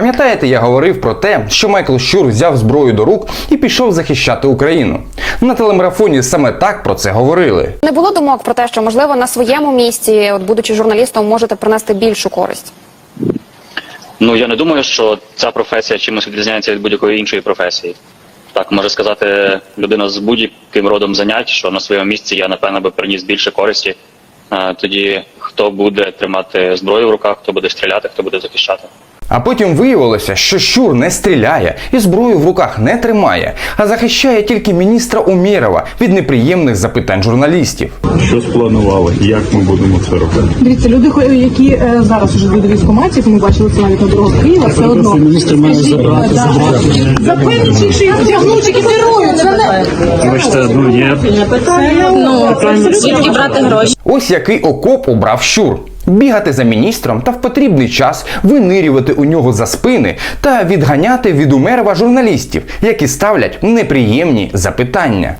Пам'ятаєте, я говорив про те, що Майкл Щур взяв зброю до рук і пішов захищати Україну. На телемарафоні саме так про це говорили. Не було думок про те, що можливо на своєму місці, от будучи журналістом, можете принести більшу користь. Ну я не думаю, що ця професія чимось відрізняється від будь-якої іншої професії. Так може сказати людина з будь-яким родом занять, що на своєму місці я напевно би приніс більше користі. Тоді хто буде тримати зброю в руках, хто буде стріляти, хто буде захищати. А потім виявилося, що Щур не стріляє і зброю в руках не тримає, а захищає тільки міністра Умєрова від неприємних запитань журналістів. Що спланували? Як ми будемо це робити? Дивіться, люди, хо- які е, зараз уже йдуть до військкоматів, ми бачили це навіть на дорогах Києва, все одно. міністр має забрати, забрати. Запевніть, що я. Це не Вибачте, ну є ну, Звідки брати гроші? Ось який окоп обрав Щур. Бігати за міністром та в потрібний час винирювати у нього за спини та відганяти від Умерова журналістів, які ставлять неприємні запитання.